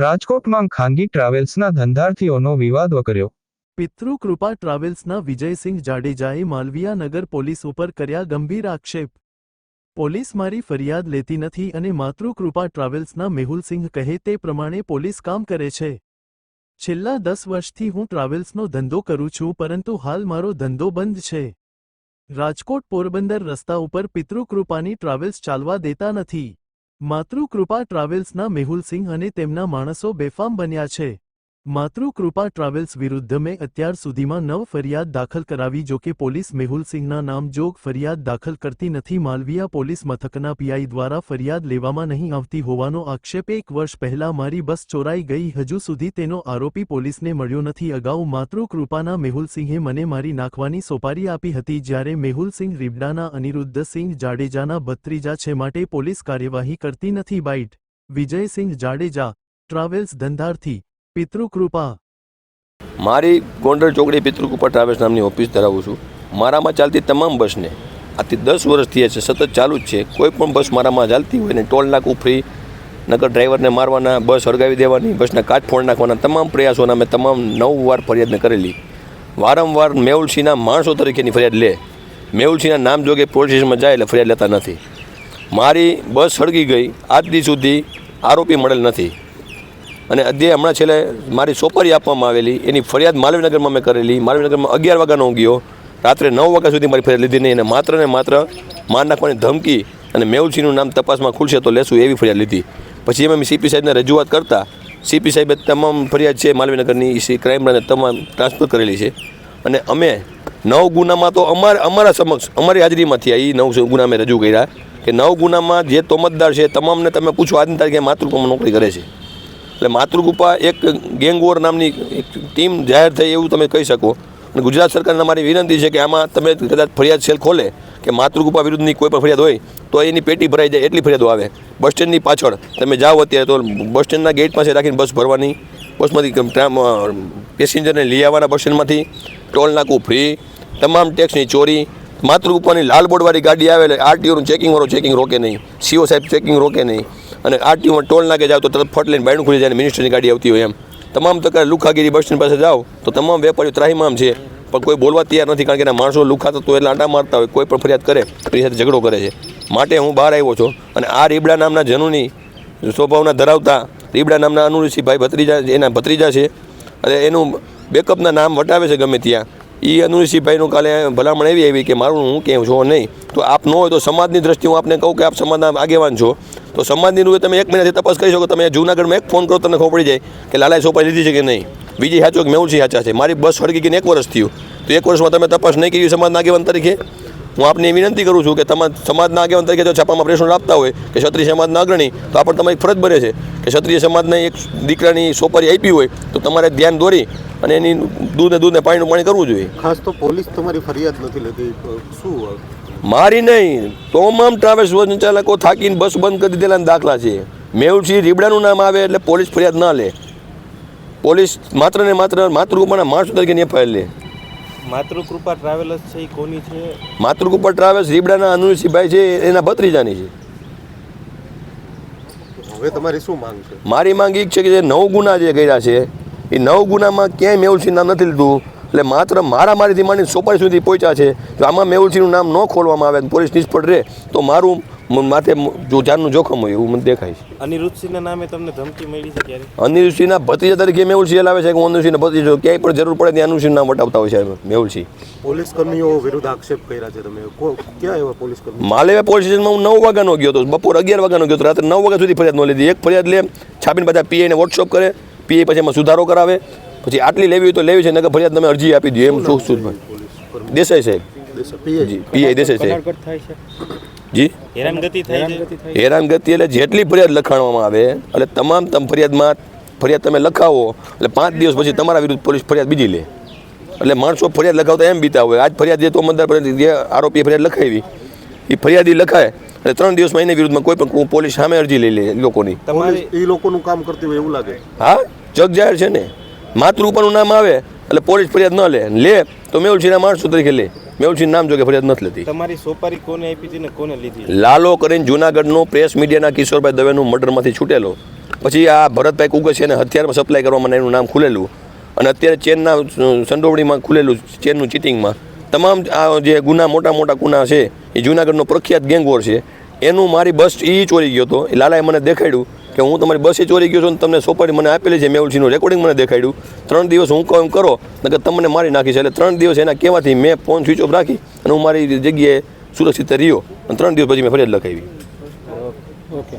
રાજકોટમાં ખાનગી ટ્રાવેલ્સના ધંધાર્થીઓનો વિવાદ વકર્યો. પિતૃકૃપા ટ્રાવેલ્સના વિજયસિંહ જાડેજાએ માલવીયાનગર પોલીસ ઉપર કર્યા ગંભીર આક્ષેપ. પોલીસ મારી ફરિયાદ લેતી નથી અને માતૃકૃપા ટ્રાવેલ્સના મેહુલસિંહ કહે તે પ્રમાણે પોલીસ કામ કરે છે. છેલ્લા દસ વર્ષથી હું ટ્રાવેલ્સનો ધંધો કરું છું પરંતુ હાલ મારો ધંધો બંધ છે. રાજકોટ પોરબંદર રસ્તા ઉપર પિતૃકૃપાની ટ્રાવેલ્સ ચાલવા દેતા નથી. માતૃકૃપા ટ્રાવેલ્સના મેહુલસિંહ અને તેમના માણસો બેફામ બન્યા છે. માતૃકૃપા ટ્રાવેલ્સ વિરુદ્ધ મેં અત્યાર સુધીમાં નવ ફરિયાદ દાખલ કરાવી જો કે પોલીસ મેહુલસિંહના નામ જોગ ફરિયાદ દાખલ કરતી નથી. માલવીયા પોલીસ મથકના પીઆઈ દ્વારા ફરિયાદ લેવામાં નહીં આવતી હોવાનો આક્ષેપ એક વર્ષ પહેલા મારી બસ ચોરાઈ ગઈ. હજુ સુધી તેનો આરોપી પોલીસને મળ્યો નથી. અગાઉ માતૃકૃપાના મેહુલસિંહે મને મારી નાખવાની સોપારી આપી હતી. જ્યારે મેહુલસિંહ રીબડાના અનિરુદ્ધસિંહ જાડેજાના ભત્રીજા છે માટે પોલીસ કાર્યવાહી કરતી નથી. બાઇટ વિજયસિંહ જાડેજા, ટ્રાવેલ્સ ધંધાર્થી પિતૃકૃપા. મારી ગોંડલ ચોકડી પિતૃકૃપા ટ્રાવેલ્સ નામની ઓફિસ ધરાવું છું. મારામાં ચાલતી તમામ બસને આથી દસ વર્ષથી છે, સતત ચાલુ જ છે. કોઈ પણ બસ મારામાં ચાલતી હોય ને ટોલ નાકું ફ્રી નગર ડ્રાઈવરને મારવાના, બસ સળગાવી દેવાની, બસના કાચ ફોડ નાખવાના તમામ પ્રયાસોના મેં તમામ નવ વાર ફરિયાદ મેં કરેલી. વારંવાર મેહુલસિંહના માણસો તરીકેની ફરિયાદ લે. મેહુલસિંહના નામ જોગે પોલીસ સ્ટેશનમાં જાય એટલે ફરિયાદ લેતા નથી. મારી બસ સળગી ગઈ. આજ દી સુધી આરોપી મળેલ નથી. અને અધ્યય હમણાં છેલ્લે મારી સોપારી આપવામાં આવેલી, એની ફરિયાદ માલવીનગરમાં મેં કરેલી. માલવીનગરમાં અગિયાર વાગ્યાનો ગયો. રાત્રે નવ વાગ્યા સુધી મારી ફરિયાદ લીધી નહીં અને માત્ર ને માત્ર માર નાખવાની ધમકી અને મેહુલસિંહનું નામ તપાસમાં ખુલશે તો લેશું એવી ફરિયાદ લીધી. પછી એમ મેં સીપી સાહેબને રજૂઆત કરતા સીપી સાહેબે તમામ ફરિયાદ છે માલવીનગરની સી ક્રાઇમ બ્રાન્ચે તમામ ટ્રાન્સફર કરેલી છે. અને અમે નવ ગુનામાં તો અમારા અમારા સમક્ષ, અમારી હાજરીમાં થયા. એ નવ ગુના અમે રજૂ કર્યા કે નવ ગુનામાં જે તોમતદાર છે, તમામને તમે પૂછો આજની તારીખે માતૃત્વમાં નોકરી કરે છે. એટલે માતૃગુપા એક ગેંગ વોર નામની એક ટીમ જાહેર થઈ એવું તમે કહી શકો. અને ગુજરાત સરકારને મારી વિનંતી છે કે આમાં તમે કદાચ ફરિયાદ સેલ ખોલે કે માતૃગુપા વિરુદ્ધની કોઈ પણ ફરિયાદ હોય, તો એની પેટી ભરાઈ જાય, એટલી ફરિયાદો આવે. બસ સ્ટેન્ડની પાછળ તમે જાઓ અત્યારે તો બસ સ્ટેન્ડના ગેટ પાસે રાખીને બસ ભરવાની, બસમાંથી પેસેન્જરને લઈ આવવાના બસ સ્ટેન્ડમાંથી, ટોલ નાકું ફ્રી તમામ ટેક્સની ચોરી, માતૃગુપાની લાલ બોર્ડવાળી ગાડી આવે એટલે આરટીઓનું ચેકિંગવાળો ચેકિંગ રોકે નહીં સીઓ સાહેબ ચેકિંગ રોકે નહીં. અને આરટીઓમાં ટોલ નાકે જાવ તો તરત ફટ લઈને બાયણું ખુલી જાય અને મિનિસ્ટરની ગાડી આવતી હોય એમ. તમામ પ્રકાર લુખાગીરી બસ સ્ટેન્ડ પાસે જાઓ તો તમામ વેપારીઓ ત્રાહીમામ છે. પણ કોઈ બોલવા તૈયાર નથી કારણ કે એના માણસો લુખાતા તો એટલે આંટા મારતા હોય, કોઈ પણ ફરિયાદ કરે એની સાથે ઝઘડો કરે છે. માટે હું બહાર આવ્યો છું અને આ રીબડા નામના જનુની સ્વભાવના ધરાવતા રીબડા નામના અનુઋષિભાઈ ભત્રીજા એના ભત્રીજા છે. અને એનું બેકઅપના નામ વટાવે છે ગમે ત્યાં. એ અનુઋષિભાઈનું કાલે ભલામણ એવી આવી કે મારું હું કેમ છો નહીં. તો આપ ન હોય તો સમાજની દ્રષ્ટિએ હું આપને કહું કે આપ સમાજના આગેવાન છો. તો સમાજની રૂએ તમે એક મહિનાથી તપાસ કરી શકો. તમે જૂનાગઢમાં એક ફોન કરો તમને ખબર પડી જાય કે લાલાએ સોપાઈ લીધી છે કે નહીં. બીજી સાચો કે મેહુલસિંહ સાચા છે. મારી બસ સળગી ગઈને એક વર્ષ થયું. તો એક વર્ષમાં તમે તપાસ નહીં કરી સમાજના આગેવાન તરીકે? હું આપને વિનંતી કરું છું કે તમારા સમાજના આગેવાન તરીકે જો છાપામાં પ્રેશર આપતા હોય કે ક્ષત્રિય સમાજના અગ્રણી, તો આ પણ તમારી ફરજ બને છે કે ક્ષત્રિય સમાજને એક દીકરાની સોપારી આપી હોય તો તમારે ધ્યાન દોરી અને એની દૂધને દૂધને પાણીનું પાણી કરવું જોઈએ. ખાસ તો પોલીસ તમારી ફરિયાદ નથી લેતી. શું મારી નહીં તમામ ટ્રાવેલ્સ સંચાલકો થાકીને બસ બંધ કરી દીધેલા દાખલા છે. મેવસિંહ રીબડાનું નામ આવે એટલે પોલીસ ફરિયાદ ના લે. પોલીસ માત્ર ને માત્ર માતૃકૃપાના માણસો તરીકે એફઆઈઆર લે. માતૃકૃપા ટ્રાવેલર્સ છે એ કોની છે? માતૃકૃપા ટ્રાવેલ્સ રીબડાના અનુસિંહભાઈ છે એના ભત્રીજાની છે. હવે તમારી શું માંગ છે? મારી માંગ એ છે કે જે નવ ગુના જે કર્યા છે એ નવ ગુનામાં ક્યાંય મેહુલસિંહ નામ નથી લીધું. એટલે માત્ર મારા મારીથી માંડીને સોપારી સુધી પહોંચ્યા છે. જો આમાં મેહુલસિંહનું નામ ન ખોલવામાં આવે પોલીસ નિષ્ફળ રહે તો મારું માથે જો જાનનું જોખમ હોય એવું મને દેખાય છે. અનિરુદ્ધસિંહના નામે તમને ધમકી મળી છે ક્યારે અનિરુદ્ધસિંહના ભત્રીજા તરીકે મેહુલસિંહ લાવે છે કે અનિરુદ્ધસિંહના ભત્રીજો ક્યાંય પણ જરૂર પડે ત્યાં અનુસિંહ નામ વટાવતા હોય છે મેહુલસિંહ. પોલીસ કર્મીઓ વિરુદ્ધ આક્ષેપ કર્યા છે તમે. ક્યાં એવા પોલીસ કર્મી માલેવા પોલીસ સ્ટેશનમાં હું નવ વાગ્યાનો ગયો હતો. બપોર અગિયાર વાગ્યાનો ગયો હતો. રાત્રે નવ વાગ્યા સુધી ફરિયાદ ન લીધી. એક ફરિયાદ લે છાપીને બધા પીએને વોટ્સઅપ કરે. પીએ પછી એમાં સુધારો કરાવે. પછી આટલી લેવી હોય તો લેવી છે નકર ફરિયાદ તમે અરજી આપી દો એમ શું શું દેસાઈ સાહેબ. જી પીઆઈ દેસાઈ સાહેબ. જી? હેરાનગતિ થાય છે. હેરાનગતિ એટલે જેટલી ફરિયાદ લખાણવામાં આવે એટલે તમામ તમ ફરિયાદમાં ફરિયાદ તમે લખાવો એટલે પાંચ દિવસ પછી તમારા વિરુદ્ધ પોલીસ ફરિયાદ બીજી લે. એટલે માણસો ફરિયાદ લખાવતા એમ બીતા હોય. આજ ફરિયાદ જે તોમતદાર પર જે આરોપીએ ફરિયાદ લખાવી. એ ફરિયાદી લખાય એટલે ત્રણ દિવસમાં એની વિરુદ્ધમાં કોઈ પણ પોલીસ સામે અરજી લઈ લે લોકોની. તમારી એ લોકોનું કામ કરતી હોય એવું લાગે. હા? જગ જાહેર છે ને. માતૃ ઉપરનું નામ આવે એટલે પોલીસ ફરિયાદ ન લે. લે તો મેહુલસિંહના માણસો તરીકે લે. મેહુલસિંહ નામ જોકે ફરિયાદ નથી લેતી. તમારી સોપારી કોને આપી હતી ને કોને લીધી લાલો કરીને જુનાગઢનો પ્રેસ મીડિયાના કિશોરભાઈ દવેનું મર્ડરમાંથી છૂટેલો. પછી આ ભરતભાઈ કુગસિયાને હથિયારમાં સપ્લાય કરવામાં એનું નામ ખુલેલું. અને અત્યારે ચેનના સંડોવણીમાં ખુલેલું ચેનનું ચીટિંગમાં. તમામ આ જે ગુના મોટા મોટા ગુના છે એ જુનાગઢનો પ્રખ્યાત ગેંગવોર છે. એનું મારી બસ એ ચોરી ગયો હતો. એ લાલાએ મને દેખાડ્યું. કે હું તમારી બસે ચોરી ગયો છું તમને સોપારી મને આપેલી છે, મેહુલસિંહનું રેકોર્ડિંગ મને દેખાડ્યું. ત્રણ દિવસ હું કહું એમ કરો કે તમને મારી નાખીશ એટલે ત્રણ દિવસ એના કહેવાથી મેં ફોન સ્વિચ ઓફ રાખી અને હું મારી જગ્યાએ સુરક્ષિત રહ્યો. અને ત્રણ દિવસ પછી મેં ફરિયાદ લખાવી. ઓકે